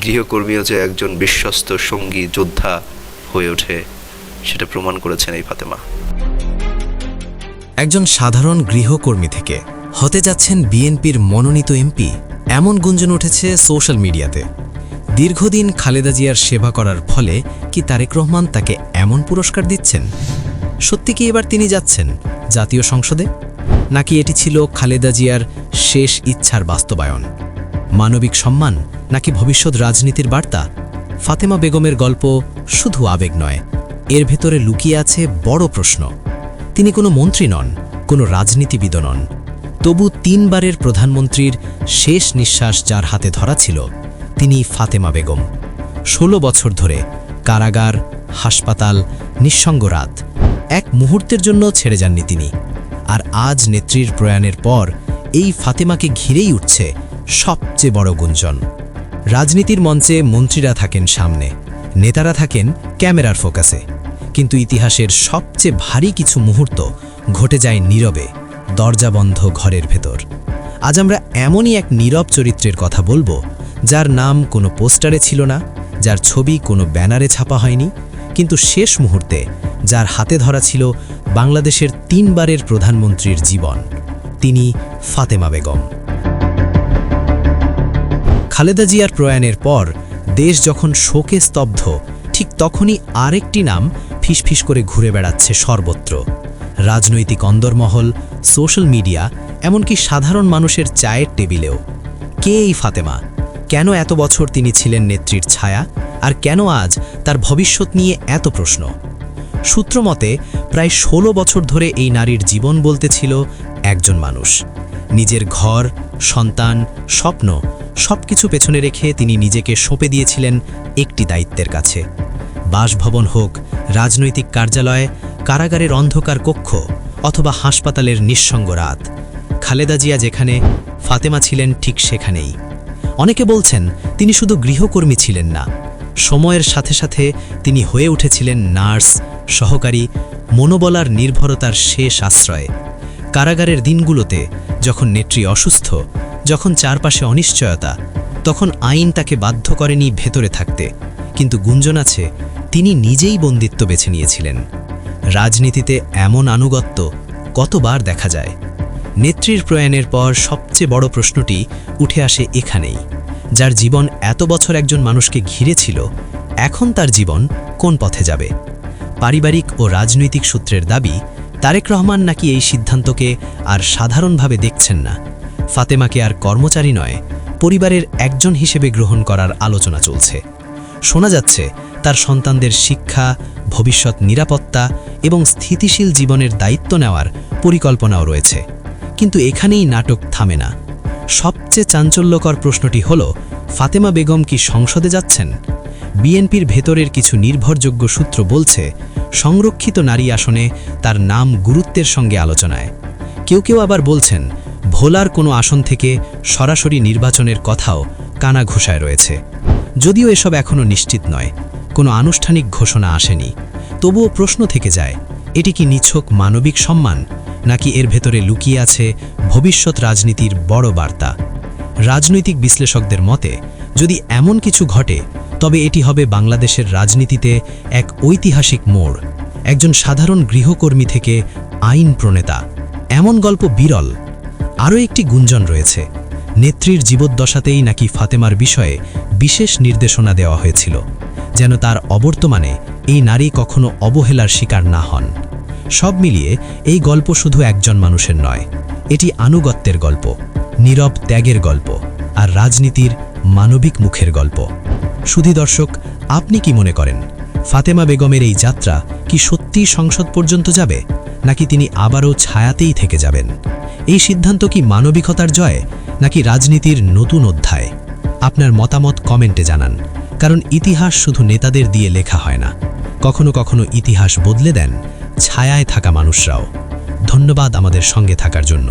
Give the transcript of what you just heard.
গৃহকর্মীও যে একজন বিশ্বস্ত সঙ্গী যোদ্ধা হয়ে ওঠে, সেটা প্রমাণ করেছেন এই ফাতেমা। একজন সাধারণ গৃহকর্মী থেকে হতে যাচ্ছেন বিএনপির মনোনীত এমপি, এমন গুঞ্জন উঠেছে সোশ্যাল মিডিয়াতে। দীর্ঘদিন খালেদা জিয়ার সেবা করার ফলে কি তারেক রহমান তাকে এমন পুরস্কার দিচ্ছেন? সত্যি কি এবার তিনি যাচ্ছেন জাতীয় সংসদে? নাকি এটি ছিল খালেদা জিয়ার শেষ ইচ্ছার বাস্তবায়ন? মানবিক সম্মান নাকি ভবিষ্যৎ রাজনীতির বার্তা? ফাতেমা বেগমের গল্প শুধু আবেগ নয়, এর ভেতরে লুকিয়ে আছে বড় প্রশ্ন। তিনি কোনো মন্ত্রী নন, কোনো রাজনীতিবিদ নন। তবু তিনবারের প্রধানমন্ত্রীর শেষ নিঃশ্বাস যার হাতে ধরা ছিল, তিনি ফাতেমা বেগম। ষোলো বছর ধরে কারাগার, হাসপাতাল, নিঃসঙ্গ রাত, এক মুহূর্তের জন্য ছেড়ে যাননি তিনি। আর আজ নেত্রীর প্রয়াণের পর এই ফাতেমাকে ঘিরেই উঠছে সবচেয়ে বড় গুঞ্জন। রাজনীতির মঞ্চে মন্ত্রীরা থাকেন সামনে, নেতারা থাকেন ক্যামেরার ফোকাসে। কিন্তু ইতিহাসের সবচেয়ে ভারী কিছু মুহূর্ত ঘটে যায় নীরবে, দরজা বন্ধ ঘরের ভেতর। আজ আমরা এমনই এক নীরব চরিত্রের কথা বলব, যার নাম কোনো পোস্টারে ছিল না, যার ছবি কোনো ব্যানারে ছাপা হয়নি, কিন্তু শেষ মুহূর্তে যার হাতে ধরা ছিল বাংলাদেশের তিনবারের প্রধানমন্ত্রীর জীবন, তিনি ফাতেমা বেগম। খালেদা জিয়ার প্রয়াণের পর দেশ যখন শোকে স্তব্ধ, ঠিক তখনই আরেকটি নাম ফিসফিস করে ঘুরে বেড়াচ্ছে সর্বত্র। রাজনৈতিক অন্দরমহল, সোশ্যাল মিডিয়া, এমনকি সাধারণ মানুষের চায়ের টেবিলেও। কে এই ফাতেমা? কেন এত বছর তিনি ছিলেন নেত্রীর ছায়া? আর কেন আজ তার ভবিষ্যৎ নিয়ে এত প্রশ্ন? সূত্রমতে, প্রায় ১৬ বছর ধরে এই নারীর জীবন বলতে ছিল একজন মানুষ। নিজের ঘর, সন্তান, স্বপ্ন সবকিছু পেছনে রেখে তিনি নিজেকে সঁপে দিয়েছিলেন একটি দায়িত্বের কাছে। বাসভবন হোক, রাজনৈতিক কার্যালয়, কারাগারের অন্ধকার কক্ষ অথবা হাসপাতালের নিঃসঙ্গ রাত। খালেদা জিয়া যেখানে, ফাতেমা ছিলেন ঠিক সেখানেই। অনেকে বলছেন, তিনি শুধু গৃহকর্মী ছিলেন না। সময়ের সাথে সাথে তিনি হয়ে উঠেছিলেন নার্স, সহকারী, মনোবলার নির্ভরতার শেষ আশ্রয়। কারাগারের দিনগুলোতে যখন নেত্রী অসুস্থ, যখন চারপাশে অনিশ্চয়তা, তখন আইন তাকে বাধ্য করেনি ভেতরে থাকতে। কিন্তু গুঞ্জন আছে, তিনি নিজেই বন্দিত্ব বেছে নিয়েছিলেন। রাজনীতিতে এমন আনুগত্য কতবার দেখা যায়? নেত্রীর প্রয়াণের পর সবচেয়ে বড় প্রশ্নটি উঠে আসে এখানেই। যার জীবন এত বছর একজন মানুষকে ঘিরেছিল, এখন তার জীবন কোন পথে যাবে? পারিবারিক ও রাজনৈতিক সূত্রের দাবি তারেক রহমান নাকি এই সিদ্ধান্তকে আর সাধারণভাবে দেখছেন না। ফাতেমাকে আর কর্মচারী নয়, পরিবারের একজন হিসেবে গ্রহণ করার আলোচনা চলছে। শোনা যাচ্ছে, তার সন্তানদের শিক্ষা, ভবিষ্যৎ নিরাপত্তা এবং স্থিতিশীল জীবনের দায়িত্ব নেওয়ার পরিকল্পনাও রয়েছে। কিন্তু এখানেই নাটক থামে না। সবচেয়ে চাঞ্চল্যকর প্রশ্নটি হল, ফাতেমা বেগম কি সংসদে যাচ্ছেন? বিএনপির ভেতরের কিছু নির্ভরযোগ্য সূত্র বলছে সংরক্ষিত নারী আসনে তার নাম গুরুত্বের সঙ্গে আলোচনায়। কেউ কেউ আবার বলছেন, ভোলার কোনো আসন থেকে সরাসরি নির্বাচনের কথাও কানা ঘোষায় রয়েছে। যদিও এসব এখনও নিশ্চিত নয়, কোনো আনুষ্ঠানিক ঘোষণা আসেনি। তবুও প্রশ্ন থেকে যায়, এটি কি নিছক মানবিক সম্মান, নাকি এর ভেতরে লুকিয়ে আছে ভবিষ্যৎ রাজনীতির বড় বার্তা? রাজনৈতিক বিশ্লেষকদের মতে, যদি এমন কিছু ঘটে তবে এটি হবে বাংলাদেশের রাজনীতিতে এক ঐতিহাসিক মোড়। একজন সাধারণ গৃহকর্মী থেকে আইন প্রণেতা। এমন গল্প বিরল। আরও একটি গুঞ্জন রয়েছে। নেত্রীর জীবদ্দশাতেই নাকি ফাতেমার বিষয়ে বিশেষ নির্দেশনা দেওয়া হয়েছিল, যেন তার অবর্তমানে এই নারী কখনো অবহেলার শিকার না হন। সব মিলিয়ে এই গল্প শুধু একজন মানুষের নয়, এটি আনুগত্যের গল্প, নীরব ত্যাগের গল্প আর রাজনীতির মানবিক মুখের গল্প। সুধী দর্শক, আপনি কি মনে করেন? ফাতেমা বেগমের এই যাত্রা কি সত্যিই সংসদ পর্যন্ত যাবে, নাকি তিনি আবারও ছায়াতেই থেকে যাবেন? এই সিদ্ধান্ত কি মানবিকতার জয়, নাকি রাজনীতির নতুন অধ্যায়? আপনার মতামত কমেন্টে জানান, কারণ ইতিহাস শুধু নেতাদের দিয়ে লেখা হয় না। কখনো কখনো ইতিহাস বদলে দেন ছায়ায় থাকা মানুষরাও। ধন্যবাদ আমাদের সঙ্গে থাকার জন্য।